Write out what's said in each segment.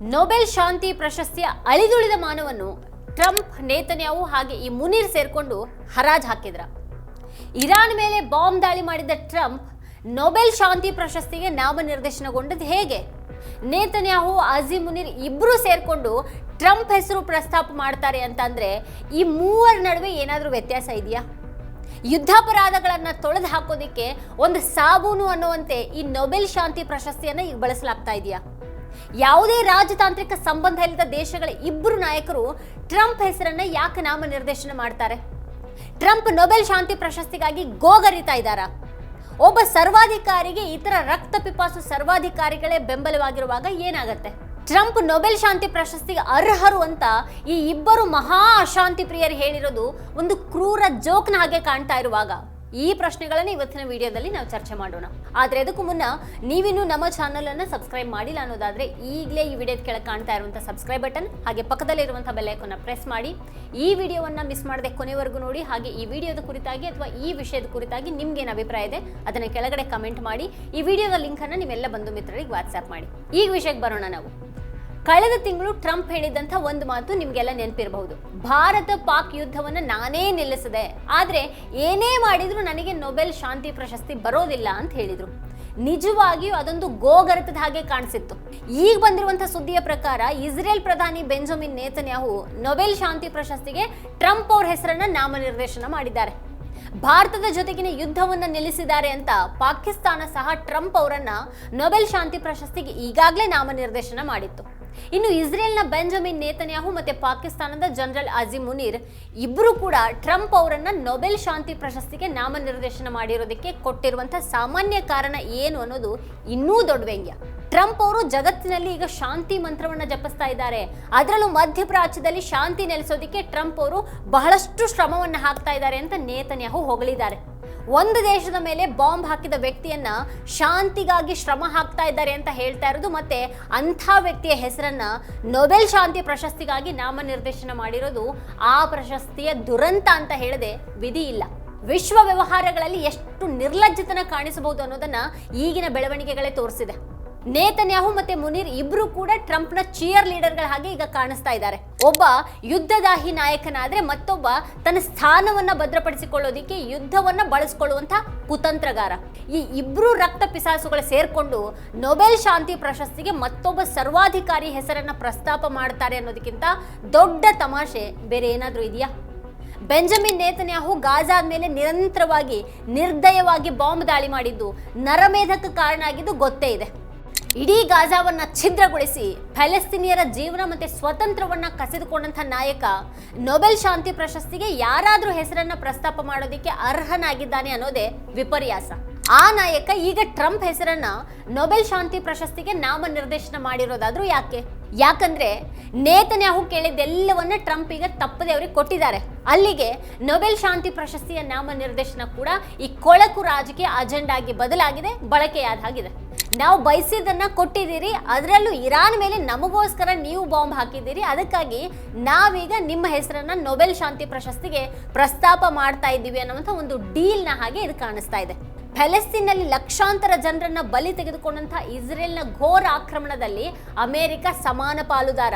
Nobel ಶಾಂತಿ ಪ್ರಶಸ್ತಿಯ ಅಳಿದುಳಿದ ಮಾನವನ್ನು Trump ನೇತನ್ಯಾವು ಹಾಗೆ ಈ ಮುನೀರ್ ಸೇರ್ಕೊಂಡು ಹರಾಜ್ ಹಾಕಿದ್ರ. ಇರಾನ್ ಮೇಲೆ ಬಾಂಬ್ ದಾಳಿ ಮಾಡಿದ ಟ್ರಂಪ್ ನೊಬೆಲ್ ಶಾಂತಿ ಪ್ರಶಸ್ತಿಗೆ ನಾಮನಿರ್ದೇಶನಗೊಂಡದ್ದು ಹೇಗೆ? ನೇತನ್ಯಾಹು ಅಜಿ ಮುನೀರ್ ಇಬ್ಬರು ಸೇರ್ಕೊಂಡು ಟ್ರಂಪ್ ಹೆಸರು ಪ್ರಸ್ತಾಪ ಮಾಡ್ತಾರೆ ಅಂತಂದ್ರೆ ಈ ಮೂವರ ನಡುವೆ ಏನಾದರೂ ವ್ಯತ್ಯಾಸ ಇದೆಯಾ? ಯುದ್ಧಾಪರಾಧಗಳನ್ನ ತೊಳೆದು ಹಾಕೋದಿಕ್ಕೆ ಒಂದು ಸಾಬೂನು ಅನ್ನುವಂತೆ ಈ ನೊಬೆಲ್ ಶಾಂತಿ ಪ್ರಶಸ್ತಿಯನ್ನ ಈಗ ಬಳಸಲಾಗ್ತಾ ಇದೆಯಾ? ಯಾವುದೇ ರಾಜತಾಂತ್ರಿಕ ಸಂಬಂಧ ಇಲ್ಲದ ದೇಶಗಳ ಇಬ್ಬರು ನಾಯಕರು ಟ್ರಂಪ್ ಹೆಸರನ್ನ ಯಾಕೆ ನಾಮನಿರ್ದೇಶನ ಮಾಡ್ತಾರೆ? ಟ್ರಂಪ್ ನೊಬೆಲ್ ಶಾಂತಿ ಪ್ರಶಸ್ತಿಗಾಗಿ ಗೋಗರಿತಾ ಇದ್ದಾರಾ? ಒಬ್ಬ ಸರ್ವಾಧಿಕಾರಿಗೆ ಇತರ ರಕ್ತ ಪಿಪಾಸು ಸರ್ವಾಧಿಕಾರಿಗಳೇ ಬೆಂಬಲವಾಗಿರುವಾಗ ಏನಾಗತ್ತೆ? ಟ್ರಂಪ್ ನೊಬೆಲ್ ಶಾಂತಿ ಪ್ರಶಸ್ತಿಗೆ ಅರ್ಹರು ಅಂತ ಈ ಇಬ್ಬರು ಮಹಾ ಅಶಾಂತಿ ಪ್ರಿಯರು ಹೇಳಿರೋದು ಒಂದು ಕ್ರೂರ ಜೋಕ್ನ ಹಾಗೆ ಕಾಣ್ತಾ ಇರುವಾಗ. ಈ ಪ್ರಶ್ನೆಗಳನ್ನ ಇವತ್ತಿನ ವಿಡಿಯೋದಲ್ಲಿ ನಾವು ಚರ್ಚೆ ಮಾಡೋಣ. ಆದ್ರೆ ಅದಕ್ಕೂ ಮುನ್ನ ನೀವಿನ್ನೂ ನಮ್ಮ ಚಾನಲ್ ಅನ್ನ ಸಬ್ಸ್ಕ್ರೈಬ್ ಮಾಡಿಲ್ಲ ಅನ್ನೋದಾದ್ರೆ ಈಗಲೇ ಈ ವಿಡಿಯೋದ ಕೆಳಗೆ ಕಾಣ್ತಾ ಇರುವಂತಹ ಸಬ್ಸ್ಕ್ರೈಬ್ ಬಟನ್ ಹಾಗೆ ಪಕ್ಕದಲ್ಲಿರುವಂಥ ಬೆಲ್ ಐಕಾನ್ನ ಪ್ರೆಸ್ ಮಾಡಿ. ಈ ವಿಡಿಯೋವನ್ನ ಮಿಸ್ ಮಾಡದೆ ಕೊನೆವರೆಗೂ ನೋಡಿ, ಹಾಗೆ ಈ ವಿಡಿಯೋದ ಕುರಿತಾಗಿ ಅಥವಾ ಈ ವಿಷಯದ ಕುರಿತಾಗಿ ನಿಮ್ಗೇನು ಅಭಿಪ್ರಾಯ ಇದೆ ಅದನ್ನ ಕೆಳಗಡೆ ಕಮೆಂಟ್ ಮಾಡಿ. ಈ ವಿಡಿಯೋದ ಲಿಂಕ್ ಅನ್ನ ನಿಮ್ಮೆಲ್ಲ ಬಂಧು ಮಿತ್ರರಿಗೆ ವಾಟ್ಸ್ಆಪ್ ಮಾಡಿ. ಈಗ ವಿಷಯಕ್ಕೆ ಬರೋಣ ನಾವು. ಕಳೆದ ತಿಂಗಳು ಟ್ರಂಪ್ ಹೇಳಿದಂಥ ಒಂದು ಮಾತು ನಿಮಗೆಲ್ಲ ನೆನಪಿರಬಹುದು. ಭಾರತ ಪಾಕ್ ಯುದ್ಧವನ್ನು ನಾನೇ ನಿಲ್ಲಿಸಿದೆ. ಆದರೆ ಏನೇ ಮಾಡಿದ್ರು ನನಗೆ ನೊಬೆಲ್ ಶಾಂತಿ ಪ್ರಶಸ್ತಿ ಬರೋದಿಲ್ಲ ಅಂತ ಹೇಳಿದರು. ನಿಜವಾಗಿಯೂ ಅದೊಂದು ಗೋಗರತದ ಹಾಗೆ ಕಾಣಿಸಿತ್ತು. ಈಗ ಬಂದಿರುವಂಥ ಸುದ್ದಿಯ ಪ್ರಕಾರ ಇಸ್ರೇಲ್ ಪ್ರಧಾನಿ ಬೆಂಜಮಿನ್ ನೇತನ್ಯಾಹು ನೊಬೆಲ್ ಶಾಂತಿ ಪ್ರಶಸ್ತಿಗೆ ಟ್ರಂಪ್ ಅವ್ರ ಹೆಸರನ್ನ ನಾಮನಿರ್ದೇಶನ ಮಾಡಿದ್ದಾರೆ. ಭಾರತದ ಜೊತೆಗಿನ ಯುದ್ಧವನ್ನು ನಿಲ್ಲಿಸಿದ್ದಾರೆ ಅಂತ ಪಾಕಿಸ್ತಾನ ಸಹ ಟ್ರಂಪ್ ಅವರನ್ನ ನೊಬೆಲ್ ಶಾಂತಿ ಪ್ರಶಸ್ತಿಗೆ ಈಗಾಗಲೇ ನಾಮನಿರ್ದೇಶನ ಮಾಡಿತ್ತು. ಇನ್ನು ಇಸ್ರೇಲ್ನ ಬೆಂಜಮಿನ್ ನೇತನ್ಯಾಹು ಮತ್ತೆ ಪಾಕಿಸ್ತಾನದ ಜನರಲ್ ಅಜೀಮ್ ಮುನೀರ್ ಇಬ್ಬರು ಕೂಡ ಟ್ರಂಪ್ ಅವರನ್ನ ನೊಬೆಲ್ ಶಾಂತಿ ಪ್ರಶಸ್ತಿಗೆ ನಾಮನಿರ್ದೇಶನ ಮಾಡಿರೋದಕ್ಕೆ ಕೊಟ್ಟಿರುವಂತಹ ಸಾಮಾನ್ಯ ಕಾರಣ ಏನು ಅನ್ನೋದು ಇನ್ನೂ ದೊಡ್ಡ ವ್ಯಂಗ್ಯ. ಟ್ರಂಪ್ ಅವರು ಜಗತ್ತಿನಲ್ಲಿ ಈಗ ಶಾಂತಿ ಮಂತ್ರವನ್ನ ಜಪಿಸ್ತಾ ಇದ್ದಾರೆ. ಅದರಲ್ಲೂ ಮಧ್ಯಪ್ರಾಚ್ಯದಲ್ಲಿ ಶಾಂತಿ ನೆಲೆಸೋದಕ್ಕೆ ಟ್ರಂಪ್ ಅವರು ಬಹಳಷ್ಟು ಶ್ರಮವನ್ನ ಹಾಕ್ತಾ ಇದ್ದಾರೆ ಅಂತ ನೇತನ್ಯಾಹು ಹೊಗಳಿದ್ದಾರೆ. ಒಂದು ದೇಶದ ಮೇಲೆ ಬಾಂಬ್ ಹಾಕಿದ ವ್ಯಕ್ತಿಯನ್ನ ಶಾಂತಿಗಾಗಿ ಶ್ರಮ ಹಾಕ್ತಾ ಇದ್ದಾರೆ ಅಂತ ಹೇಳ್ತಾ ಇರೋದು ಮತ್ತೆ ಅಂಥ ವ್ಯಕ್ತಿಯ ಹೆಸರನ್ನ ನೊಬೆಲ್ ಶಾಂತಿ ಪ್ರಶಸ್ತಿಗಾಗಿ ನಾಮನಿರ್ದೇಶನ ಮಾಡಿರೋದು ಆ ಪ್ರಶಸ್ತಿಯ ದುರಂತ ಅಂತ ಹೇಳದೆ ವಿಧಿ ಇಲ್ಲ. ವಿಶ್ವ ವ್ಯವಹಾರಗಳಲ್ಲಿ ಎಷ್ಟು ನಿರ್ಲಜ್ಜತನ ಕಾಣಿಸಬಹುದು ಅನ್ನೋದನ್ನ ಈಗಿನ ಬೆಳವಣಿಗೆಗಳೇ ತೋರಿಸಿದೆ. ನೇತನ್ಯಾಹು ಮತ್ತೆ ಮುನೀರ್ ಇಬ್ರು ಕೂಡ ಟ್ರಂಪ್ನ ಚಿಯರ್ ಲೀಡರ್ಗಳ ಹಾಗೆ ಈಗ ಕಾಣಿಸ್ತಾ ಇದ್ದಾರೆ. ಒಬ್ಬ ಯುದ್ಧದಾಹಿ ನಾಯಕನಾದ್ರೆ ಮತ್ತೊಬ್ಬ ತನ್ನ ಸ್ಥಾನವನ್ನ ಭದ್ರಪಡಿಸಿಕೊಳ್ಳೋದಿಕ್ಕೆ ಯುದ್ಧವನ್ನ ಬಳಸ್ಕೊಳ್ಳುವಂತ ಕುತಂತ್ರಗಾರ. ಈ ಇಬ್ರು ರಕ್ತ ಪಿಸಾಸುಗಳು ಸೇರ್ಕೊಂಡು ನೊಬೆಲ್ ಶಾಂತಿ ಪ್ರಶಸ್ತಿಗೆ ಮತ್ತೊಬ್ಬ ಸರ್ವಾಧಿಕಾರಿ ಹೆಸರನ್ನ ಪ್ರಸ್ತಾಪ ಮಾಡ್ತಾರೆ ಅನ್ನೋದಕ್ಕಿಂತ ದೊಡ್ಡ ತಮಾಷೆ ಬೇರೆ ಏನಾದ್ರೂ ಇದೆಯಾ? ಬೆಂಜಮಿನ್ ನೇತನ್ಯಾಹು ಗಾಜಾದ ಮೇಲೆ ನಿರಂತರವಾಗಿ ನಿರ್ದಯವಾಗಿ ಬಾಂಬ್ ದಾಳಿ ಮಾಡಿದ್ದು ನರಮೇಧಕ್ಕೆ ಕಾರಣ ಆಗಿದ್ದು ಗೊತ್ತೇ ಇದೆ. ಇಡೀ ಗಾಜಾವನ್ನ ಛಿದ್ರಗೊಳಿಸಿ ಫೆಲೆಸ್ತೀನಿಯರ ಜೀವನ ಮತ್ತೆ ಸ್ವತಂತ್ರವನ್ನ ಕಸಿದುಕೊಂಡಂಥ ನಾಯಕ ನೊಬೆಲ್ ಶಾಂತಿ ಪ್ರಶಸ್ತಿಗೆ ಯಾರಾದರೂ ಹೆಸರನ್ನ ಪ್ರಸ್ತಾಪ ಮಾಡೋದಕ್ಕೆ ಅರ್ಹನಾಗಿದ್ದಾನೆ ಅನ್ನೋದೇ ವಿಪರ್ಯಾಸ. ಆ ನಾಯಕ ಈಗ ಟ್ರಂಪ್ ಹೆಸರನ್ನ ನೊಬೆಲ್ ಶಾಂತಿ ಪ್ರಶಸ್ತಿಗೆ ನಾಮನಿರ್ದೇಶನ ಮಾಡಿರೋದಾದ್ರೂ ಯಾಕೆ? ಯಾಕಂದ್ರೆ ನೇತನ್ಯಾಹು ಕೇಳಿದ್ದೆಲ್ಲವನ್ನ ಟ್ರಂಪ್ ಈಗ ತಪ್ಪದೆ ಅವ್ರಿಗೆ ಕೊಟ್ಟಿದ್ದಾರೆ. ಅಲ್ಲಿಗೆ ನೊಬೆಲ್ ಶಾಂತಿ ಪ್ರಶಸ್ತಿಯ ನಾಮನಿರ್ದೇಶನ ಕೂಡ ಈ ಕೊಳಕು ರಾಜಕೀಯ ಅಜೆಂಡಾಗಿ ಬದಲಾಗಿದೆ ಬಳಕೆಯಾದ ಹಾಗಿದೆ ನಾವು ಬಯಸಿದ್ದನ್ನ ಕೊಟ್ಟಿದ್ದೀರಿ, ಅದರಲ್ಲೂ ಇರಾನ್ ಮೇಲೆ ನಮಗೋಸ್ಕರ ನೀವು ಬಾಂಬ್ ಹಾಕಿದ್ದೀರಿ, ಅದಕ್ಕಾಗಿ ನಾವೀಗ ನಿಮ್ಮ ಹೆಸರನ್ನ ನೊಬೆಲ್ ಶಾಂತಿ ಪ್ರಶಸ್ತಿಗೆ ಪ್ರಸ್ತಾಪ ಮಾಡ್ತಾ ಇದ್ದೀವಿ ಅನ್ನುವಂಥ ಒಂದು ಡೀಲ್ನ ಹಾಗೆ ಇದು ಕಾಣಿಸ್ತಾ ಇದೆ. ಫೆಲೆಸ್ತೀನ್ನಲ್ಲಿ ಲಕ್ಷಾಂತರ ಜನರನ್ನ ಬಲಿ ತೆಗೆದುಕೊಂಡಂಥ ಇಸ್ರೇಲ್ನ ಘೋರ ಆಕ್ರಮಣದಲ್ಲಿ ಅಮೆರಿಕ ಸಮಾನ ಪಾಲುದಾರ.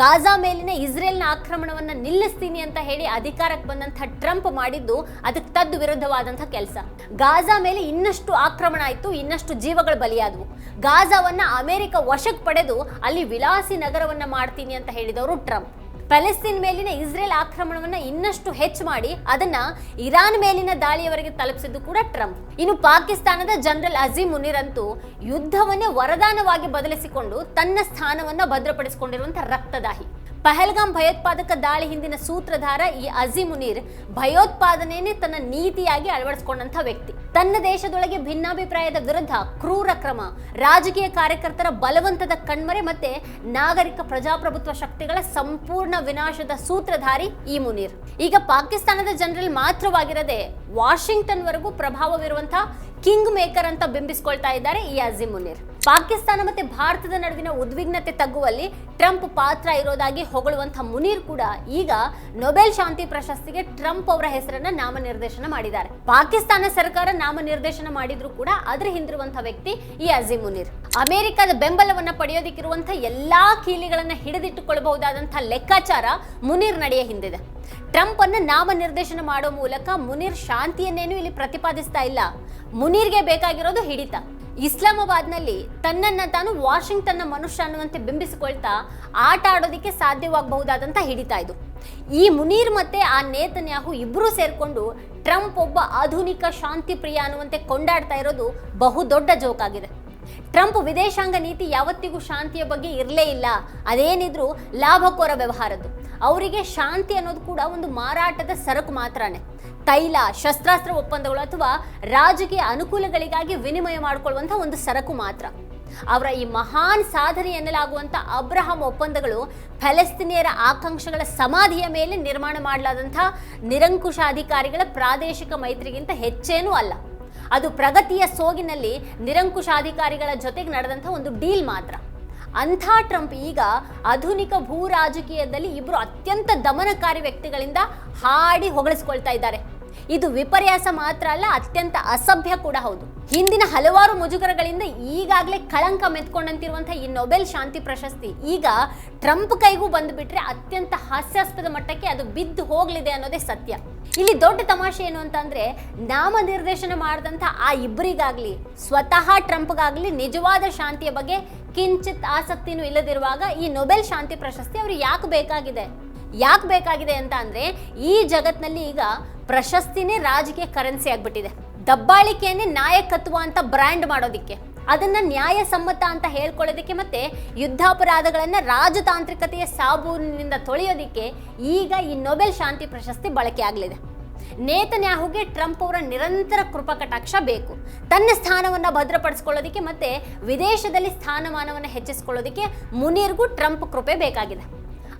ಗಾಜಾ ಮೇಲಿನ ಇಸ್ರೇಲ್ನ ಆಕ್ರಮಣವನ್ನ ನಿಲ್ಲಿಸ್ತೀನಿ ಅಂತ ಹೇಳಿ ಅಧಿಕಾರಕ್ಕೆ ಬಂದಂತ ಟ್ರಂಪ್ ಮಾಡಿದ್ದು ಅದಕ್ಕೆ ತದ್ ವಿರುದ್ಧವಾದಂತಹ ಕೆಲಸ. ಗಾಜಾ ಮೇಲೆ ಇನ್ನಷ್ಟು ಆಕ್ರಮಣ ಆಯಿತು, ಇನ್ನಷ್ಟು ಜೀವಗಳು ಬಲಿಯಾದವು. ಗಾಜಾವನ್ನ ಅಮೆರಿಕ ವಶಕ್ಕೆ ಪಡೆದು ಅಲ್ಲಿ ವಿಲಾಸಿ ನಗರವನ್ನ ಮಾಡ್ತೀನಿ ಅಂತ ಹೇಳಿದವರು ಟ್ರಂಪ್. ಪ್ಯಾಲೆಸ್ತೀನ್ ಮೇಲಿನ ಇಸ್ರೇಲ್ ಆಕ್ರಮಣವನ್ನ ಇನ್ನಷ್ಟು ಹೆಚ್ಚು ಮಾಡಿ ಅದನ್ನ ಇರಾನ್ ಮೇಲಿನ ದಾಳಿಯವರೆಗೆ ತಲುಪಿಸಿದ್ದು ಕೂಡ ಟ್ರಂಪ್. ಇನ್ನು ಪಾಕಿಸ್ತಾನದ ಜನರಲ್ ಅಜೀಮ್ ಮುನಿರ್ ಅಂತೂ ಯುದ್ಧವನ್ನೇ ವರದಾನವಾಗಿ ಬದಲಿಸಿಕೊಂಡು ತನ್ನ ಸ್ಥಾನವನ್ನ ಭದ್ರಪಡಿಸಿಕೊಂಡಿರುವಂತಹ ರಕ್ತದಾಹಿ. ಪಹಲ್ಗಾಮ್ ಭಯೋತ್ಪಾದಕ ದಾಳಿ ಹಿಂದಿನ ಸೂತ್ರಧಾರ ಈ ಅಜೀಮ್ ಮುನೀರ್ ಭಯೋತ್ಪಾದನೆಯನ್ನೇ ತನ್ನ ನೀತಿಯಾಗಿ ಅಳವಡಿಸಿಕೊಂಡಂತ ವ್ಯಕ್ತಿ. ತನ್ನ ದೇಶದೊಳಗೆ ಭಿನ್ನಾಭಿಪ್ರಾಯದ ವಿರುದ್ಧ ಕ್ರೂರ ಕ್ರಮ. ರಾಜಕೀಯ ಕಾರ್ಯಕರ್ತರ ಬಲವಂತದ ಕಣ್ಮರೆ ಮತ್ತೆ ನಾಗರಿಕ ಪ್ರಜಾಪ್ರಭುತ್ವ ಶಕ್ತಿಗಳ ಸಂಪೂರ್ಣ ವಿನಾಶದ ಸೂತ್ರಧಾರಿ ಈ ಮುನೀರ್. ಈಗ ಪಾಕಿಸ್ತಾನದ ಜನರಲ್ ಮಾತ್ರವಾಗಿರದೆ ವಾಷಿಂಗ್ಟನ್ ವರೆಗೂ ಪ್ರಭಾವವಿರುವಂತಹ ಕಿಂಗ್ ಮೇಕರ್ ಅಂತ ಬಿಂಬಿಸ್ಕೊಳ್ತಾ ಇದ್ದಾರೆ ಈ ಅಜೀಮ್ ಮುನೀರ್. ಪಾಕಿಸ್ತಾನ ಮತ್ತೆ ಭಾರತದ ನಡುವಿನ ಉದ್ವಿಗ್ನತೆ ತಗ್ಗುವಲ್ಲಿ ಟ್ರಂಪ್ ಪಾತ್ರ ಇರೋದಾಗಿ ಹೊಗಳುವಂತಹ ಮುನೀರ್ ಕೂಡ ಈಗ ನೊಬೆಲ್ ಶಾಂತಿ ಪ್ರಶಸ್ತಿಗೆ ಟ್ರಂಪ್ ಅವರ ಹೆಸರನ್ನ ನಾಮನಿರ್ದೇಶನ ಮಾಡಿದ್ದಾರೆ. ಪಾಕಿಸ್ತಾನ ಸರ್ಕಾರ ನಾಮನಿರ್ದೇಶನ ಮಾಡಿದ್ರು ಕೂಡ ಅದ್ರ ಹಿಂದಿರುವಂತಹ ವ್ಯಕ್ತಿ ಈ ಅಜೀಮ್ ಮುನೀರ್. ಅಮೆರಿಕದ ಬೆಂಬಲವನ್ನ ಪಡೆಯೋದಕ್ಕಿರುವಂತಹ ಎಲ್ಲಾ ಕೀಲಿಗಳನ್ನ ಹಿಡಿದಿಟ್ಟುಕೊಳ್ಳಬಹುದಾದಂತಹ ಲೆಕ್ಕಾಚಾರ ಮುನೀರ್ ನಡೆಯ ಹಿಂದಿದೆ. ಟ್ರಂಪ್ ಅನ್ನ ನಾಮನಿರ್ದೇಶನ ಮಾಡೋ ಮೂಲಕ ಮುನೀರ್ ಶಾಂತಿಯನ್ನೇನು ಇಲ್ಲಿ ಪ್ರತಿಪಾದಿಸ್ತಾ ಇಲ್ಲ. ಮುನೀರ್ಗೆ ಬೇಕಾಗಿರೋದು ಹಿಡಿತ. ಇಸ್ಲಾಮಾಬಾದ್ನಲ್ಲಿ ತನ್ನನ್ನ ತಾನು ವಾಷಿಂಗ್ಟನ್ನ ಮನುಷ್ಯ ಅನ್ನುವಂತೆ ಬಿಂಬಿಸಿಕೊಳ್ತಾ ಆಟ ಆಡೋದಕ್ಕೆ ಸಾಧ್ಯವಾಗಬಹುದಾದಂತ ಹಿಡಿತ ಇದು. ಈ ಮುನೀರ್ ಮತ್ತೆ ಆ ನೇತನ್ಯಾಹು ಇಬ್ಬರೂ ಸೇರಿಕೊಂಡು ಟ್ರಂಪ್ ಒಬ್ಬ ಆಧುನಿಕ ಶಾಂತಿ ಪ್ರಿಯ ಅನ್ನುವಂತೆ ಕೊಂಡಾಡ್ತಾ ಇರೋದು ಬಹು ದೊಡ್ಡ ಜೋಕಾಗಿದೆ ಟ್ರಂಪ್ ವಿದೇಶಾಂಗ ನೀತಿ ಯಾವತ್ತಿಗೂ ಶಾಂತಿಯ ಬಗ್ಗೆ ಇರಲೇ ಇಲ್ಲ. ಅದೇನಿದ್ರು ಲಾಭಕೋರ ವ್ಯವಹಾರದ್ದು. ಅವರಿಗೆ ಶಾಂತಿ ಅನ್ನೋದು ಕೂಡ ಒಂದು ಮಾರಾಟದ ಸರಕು ಮಾತ್ರನೇ. ತೈಲ, ಶಸ್ತ್ರಾಸ್ತ್ರ ಒಪ್ಪಂದಗಳು ಅಥವಾ ರಾಜಕೀಯ ಅನುಕೂಲಗಳಿಗಾಗಿ ವಿನಿಮಯ ಮಾಡಿಕೊಳ್ಳುವಂಥ ಒಂದು ಸರಕು ಮಾತ್ರ. ಅವರ ಈ ಮಹಾನ್ ಸಾಧನೆ ಎನ್ನಲಾಗುವಂಥ ಅಬ್ರಹಾಂ ಒಪ್ಪಂದಗಳು ಫಲಸ್ತೀನಿಯರ ಆಕಾಂಕ್ಷೆಗಳ ಸಮಾಧಿಯ ಮೇಲೆ ನಿರ್ಮಾಣ ಮಾಡಲಾದಂಥ ನಿರಂಕುಶಾಧಿಕಾರಿಗಳ ಪ್ರಾದೇಶಿಕ ಮೈತ್ರಿಗಿಂತ ಹೆಚ್ಚೇನೂ ಅಲ್ಲ. ಅದು ಪ್ರಗತಿಯ ಸೋಗಿನಲ್ಲಿ ನಿರಂಕುಶಾಧಿಕಾರಿಗಳ ಜೊತೆಗೆ ನಡೆದಂಥ ಒಂದು ಡೀಲ್ ಮಾತ್ರ. ಅಂಥ ಟ್ರಂಪ್ ಈಗ ಆಧುನಿಕ ಭೂ ರಾಜಕೀಯದಲ್ಲಿ ಇಬ್ಬರು ಅತ್ಯಂತ ದಮನಕಾರಿ ವ್ಯಕ್ತಿಗಳಿಂದ ಹಾಡಿ ಹೊಗಳಿಸ್ಕೊಳ್ತಾ ಇದ್ದಾರೆ. ಇದು ವಿಪರ್ಯಾಸ ಮಾತ್ರ ಅಲ್ಲ, ಅತ್ಯಂತ ಅಸಭ್ಯ ಕೂಡ ಹೌದು. ಹಿಂದಿನ ಹಲವಾರು ಮುಜುಗರಗಳಿಂದ ಈಗಾಗಲೇ ಕಳಂಕ ಮೆತ್ಕೊಂಡಂತಿರುವಂತಹ ಈ ನೊಬೆಲ್ ಶಾಂತಿ ಪ್ರಶಸ್ತಿ ಈಗ ಟ್ರಂಪ್ ಕೈಗೂ ಬಂದುಬಿಟ್ರೆ ಅತ್ಯಂತ ಹಾಸ್ಯಾಸ್ಪದ ಮಟ್ಟಕ್ಕೆ ಅದು ಬಿದ್ದು ಹೋಗಲಿದೆ ಅನ್ನೋದೇ ಸತ್ಯ. ಇಲ್ಲಿ ದೊಡ್ಡ ತಮಾಷೆ ಏನು ಅಂತಂದ್ರೆ ನಾಮನಿರ್ದೇಶನ ಮಾಡಿದಂಥ ಆ ಇಬ್ಬರಿಗಾಗ್ಲಿ ಸ್ವತಃ ಟ್ರಂಪ್ಗಾಗ್ಲಿ ನಿಜವಾದ ಶಾಂತಿಯ ಬಗ್ಗೆ ಕಿಂಚಿತ್ ಆಸಕ್ತಿನೂ ಇಲ್ಲದಿರುವಾಗ ಈ ನೊಬೆಲ್ ಶಾಂತಿ ಪ್ರಶಸ್ತಿ ಅವ್ರಿಗೆ ಯಾಕೆ ಬೇಕಾಗಿದೆ? ಯಾಕೆ ಬೇಕಾಗಿದೆ ಅಂತ ಅಂದರೆ ಈ ಜಗತ್ತಿನಲ್ಲಿ ಈಗ ಪ್ರಶಸ್ತಿನೇ ರಾಜಕೀಯ ಕರೆನ್ಸಿ ಆಗಿಬಿಟ್ಟಿದೆ. ದಬ್ಬಾಳಿಕೆಯನ್ನೇ ನಾಯಕತ್ವ ಅಂತ ಬ್ರ್ಯಾಂಡ್ ಮಾಡೋದಿಕ್ಕೆ, ಅದನ್ನ ನ್ಯಾಯಸಮ್ಮತ ಅಂತ ಹೇಳ್ಕೊಳ್ಳೋದಕ್ಕೆ ಮತ್ತೆ ಯುದ್ಧಾಪರಾಧಗಳನ್ನ ರಾಜತಾಂತ್ರಿಕತೆಯ ಸಾಬೂನಿನಿಂದ ತೊಳೆಯೋದಿಕ್ಕೆ ಈಗ ಈ ನೊಬೆಲ್ ಶಾಂತಿ ಪ್ರಶಸ್ತಿ ಬಳಕೆ ಆಗಲಿದೆ. ನೇತನ್ಯಾಹುಗೆ ಟ್ರಂಪ್ ಅವರ ನಿರಂತರ ಕೃಪಕಟಾಕ್ಷ ಬೇಕು. ತನ್ನ ಸ್ಥಾನವನ್ನು ಭದ್ರಪಡಿಸ್ಕೊಳ್ಳೋದಕ್ಕೆ ಮತ್ತೆ ವಿದೇಶದಲ್ಲಿ ಸ್ಥಾನಮಾನವನ್ನು ಹೆಚ್ಚಿಸ್ಕೊಳ್ಳೋದಕ್ಕೆ ಮುನಿರ್ಗೂ ಟ್ರಂಪ್ ಕೃಪೆ ಬೇಕಾಗಿದೆ.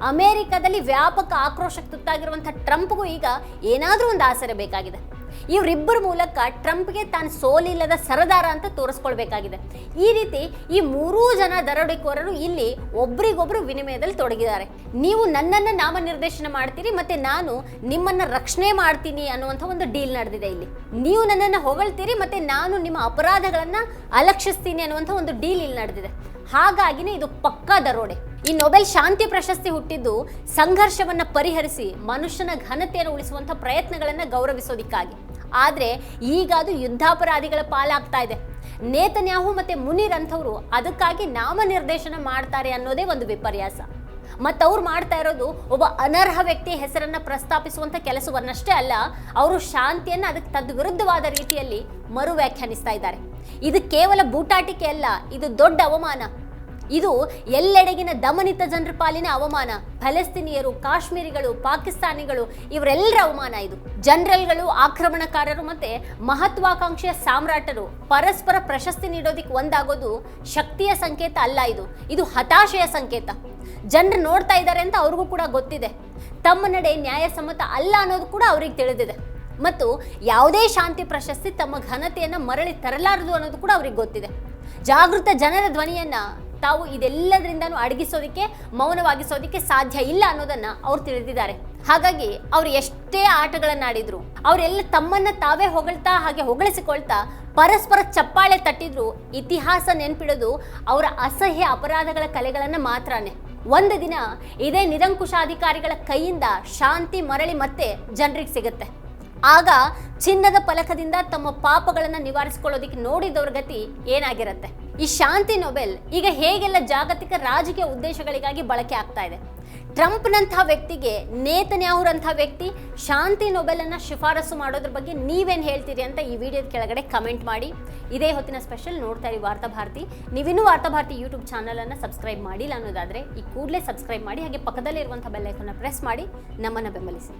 ಅಮೆರಿಕದಲ್ಲಿ ವ್ಯಾಪಕ ಆಕ್ರೋಶಕ್ಕೆ ತುತ್ತಾಗಿರುವಂಥ ಟ್ರಂಪ್ಗೂ ಈಗ ಏನಾದರೂ ಒಂದು ಆಸರೆ ಬೇಕಾಗಿದೆ. ಇವರಿಬ್ಬರ ಮೂಲಕ ಟ್ರಂಪ್ಗೆ ತಾನು ಸೋಲಿಲ್ಲದ ಸರದಾರ ಅಂತ ತೋರಿಸ್ಕೊಳ್ಬೇಕಾಗಿದೆ. ಈ ರೀತಿ ಈ ಮೂರೂ ಜನ ದರೋಡೆಕೋರರು ಇಲ್ಲಿ ಒಬ್ರಿಗೊಬ್ರು ವಿನಿಮಯದಲ್ಲಿ ತೊಡಗಿದ್ದಾರೆ. ನೀವು ನನ್ನನ್ನು ನಾಮನಿರ್ದೇಶನ ಮಾಡ್ತೀರಿ, ಮತ್ತೆ ನಾನು ನಿಮ್ಮನ್ನ ರಕ್ಷಣೆ ಮಾಡ್ತೀನಿ ಅನ್ನುವಂಥ ಒಂದು ಡೀಲ್ ನಡೆದಿದೆ ಇಲ್ಲಿ. ನೀವು ನನ್ನನ್ನು ಹೊಗಳ್ತೀರಿ, ಮತ್ತೆ ನಾನು ನಿಮ್ಮ ಅಪರಾಧಗಳನ್ನ ಅಲಕ್ಷಿಸ್ತೀನಿ ಅನ್ನುವಂಥ ಒಂದು ಡೀಲ್ ಇಲ್ಲಿ ನಡೆದಿದೆ. ಹಾಗಾಗಿನೇ ಇದು ಪಕ್ಕಾ ದರೋಡೆ. ಈ ನೊಬೆಲ್ ಶಾಂತಿ ಪ್ರಶಸ್ತಿ ಹುಟ್ಟಿದ್ದು ಸಂಘರ್ಷವನ್ನ ಪರಿಹರಿಸಿ ಮನುಷ್ಯನ ಘನತೆಯನ್ನು ಉಳಿಸುವಂಥ ಪ್ರಯತ್ನಗಳನ್ನ ಗೌರವಿಸೋದಿಕ್ಕಾಗಿ. ಆದ್ರೆ ಈಗ ಅದು ಯುದ್ಧಾಪರಾಧಿಗಳ ಪಾಲಾಗ್ತಾ ಇದೆ. ನೇತನ್ಯಾಹು ಮತ್ತು ಮುನೀರ್ ಅಂಥವ್ರು ಅದಕ್ಕಾಗಿ ನಾಮನಿರ್ದೇಶನ ಮಾಡ್ತಾರೆ ಅನ್ನೋದೇ ಒಂದು ವಿಪರ್ಯಾಸ. ಮತ್ತು ಅವ್ರು ಮಾಡ್ತಾ ಇರೋದು ಒಬ್ಬ ಅನರ್ಹ ವ್ಯಕ್ತಿ ಹೆಸರನ್ನು ಪ್ರಸ್ತಾಪಿಸುವಂಥ ಕೆಲಸವನ್ನಷ್ಟೇ ಅಲ್ಲ, ಅವರು ಶಾಂತಿಯನ್ನು ಅದಕ್ಕೆ ತದ್ವಿರುದ್ಧವಾದ ರೀತಿಯಲ್ಲಿ ಮರು ವ್ಯಾಖ್ಯಾನಿಸ್ತಾ ಇದ್ದಾರೆ. ಇದು ಕೇವಲ ಬೂಟಾಟಿಕೆ ಅಲ್ಲ, ಇದು ದೊಡ್ಡ ಅವಮಾನ. ಇದು ಎಲ್ಲೆಡೆಗಿನ ದಮನಿತ ಜನರ ಪಾಲಿನ ಅವಮಾನ. ಫಲಸ್ತೀನಿಯರು, ಕಾಶ್ಮೀರಿಗಳು, ಪಾಕಿಸ್ತಾನಿಗಳು, ಇವರೆಲ್ಲರ ಅವಮಾನ ಇದು. ಜನರಲ್ಗಳು, ಆಕ್ರಮಣಕಾರರು ಮತ್ತೆ ಮಹತ್ವಾಕಾಂಕ್ಷೆಯ ಸಾಮ್ರಾಟರು. ಪರಸ್ಪರ ಪ್ರಶಸ್ತಿ ನೀಡೋದಿಕ್ಕೆ ಒಂದಾಗೋದು ಶಕ್ತಿಯ ಸಂಕೇತ ಅಲ್ಲ ಇದು. ಇದು ಹತಾಶೆಯ ಸಂಕೇತ. ಜನರು ನೋಡ್ತಾ ಇದ್ದಾರೆ ಅಂತ ಅವ್ರಿಗೂ ಕೂಡ ಗೊತ್ತಿದೆ. ತಮ್ಮ ನಡೆ ನ್ಯಾಯಸಮ್ಮತ ಅಲ್ಲ ಅನ್ನೋದು ಕೂಡ ಅವ್ರಿಗೆ ತಿಳಿದಿದೆ. ಮತ್ತು ಯಾವುದೇ ಶಾಂತಿ ಪ್ರಶಸ್ತಿ ತಮ್ಮ ಘನತೆಯನ್ನು ಮರಳಿ ತರಲಾರದು ಅನ್ನೋದು ಕೂಡ ಅವ್ರಿಗೆ ಗೊತ್ತಿದೆ. ಜಾಗೃತ ಜನರ ಧ್ವನಿಯನ್ನ ತಾವು ಇದೆಲ್ಲದರಿಂದನೂ ಅಡಗಿಸೋದಕ್ಕೆ, ಮೌನವಾಗಿಸೋದಕ್ಕೆ ಸಾಧ್ಯ ಇಲ್ಲ ಅನ್ನೋದನ್ನ ಅವ್ರು ತಿಳಿದಿದ್ದಾರೆ. ಹಾಗಾಗಿ ಅವ್ರು ಎಷ್ಟೇ ಆಟಗಳನ್ನಾಡಿದ್ರು, ಅವರೆಲ್ಲ ತಮ್ಮನ್ನ ತಾವೇ ಹೊಗಳ್ತಾ ಹಾಗೆ ಹೊಗಳಿಸಿಕೊಳ್ತಾ ಪರಸ್ಪರ ಚಪ್ಪಾಳೆ ತಟ್ಟಿದ್ರು, ಇತಿಹಾಸ ನೆನ್ಪಿಡೋದು ಅವರ ಅಸಹ್ಯ ಅಪರಾಧಗಳ ಕಲೆಗಳನ್ನ ಮಾತ್ರನೇ. ಒಂದು ದಿನ ಇದೇ ನಿರಂಕುಶಾಧಿಕಾರಿಗಳ ಕೈಯಿಂದ ಶಾಂತಿ ಮರಳಿ ಮತ್ತೆ ಜನರಿಗೆ ಸಿಗುತ್ತೆ. ಆಗ ಚಿನ್ನದ ಫಲಕದಿಂದ ತಮ್ಮ ಪಾಪಗಳನ್ನು ನಿವಾರಿಸಿಕೊಳ್ಳೋದಕ್ಕೆ ನೋಡಿದವ್ರ ಗತಿ ಏನಾಗಿರುತ್ತೆ? ಈ ಶಾಂತಿ ನೊಬೆಲ್ ಈಗ ಹೇಗೆಲ್ಲ ಜಾಗತಿಕ ರಾಜಕೀಯ ಉದ್ದೇಶಗಳಿಗಾಗಿ ಬಳಕೆ ಆಗ್ತಾ ಇದೆ? ಟ್ರಂಪ್ನಂಥ ವ್ಯಕ್ತಿಗೆ ನೇತನ್ಯಾಹುರಂತಹ ವ್ಯಕ್ತಿ ಶಾಂತಿ ನೊಬೆಲನ್ನು ಶಿಫಾರಸು ಮಾಡೋದ್ರ ಬಗ್ಗೆ ನೀವೇನು ಹೇಳ್ತೀರಿ ಅಂತ ಈ ವಿಡಿಯೋದ ಕೆಳಗಡೆ ಕಮೆಂಟ್ ಮಾಡಿ. ಇದೇ ಹೊತ್ತಿನ ಸ್ಪೆಷಲ್ ನೋಡ್ತಾ ಇರಿ ವಾರ್ತಾಭಾರತಿ ನೀವಿನ್ನೂ ವಾರ್ತಾ ಭಾರತಿ ಯೂಟ್ಯೂಬ್ ಚಾನಲನ್ನು ಸಬ್ಸ್ಕ್ರೈಬ್ ಮಾಡಿಲ್ಲ ಅನ್ನೋದಾದರೆ ಈ ಕೂಡಲೇ ಸಬ್ಸ್ಕ್ರೈಬ್ ಮಾಡಿ, ಹಾಗೆ ಪಕ್ಕದಲ್ಲಿರುವಂಥ ಬೆಲ್ಲೈಕನ್ನ ಪ್ರೆಸ್ ಮಾಡಿ, ನಮ್ಮನ್ನು ಬೆಂಬಲಿಸಿ.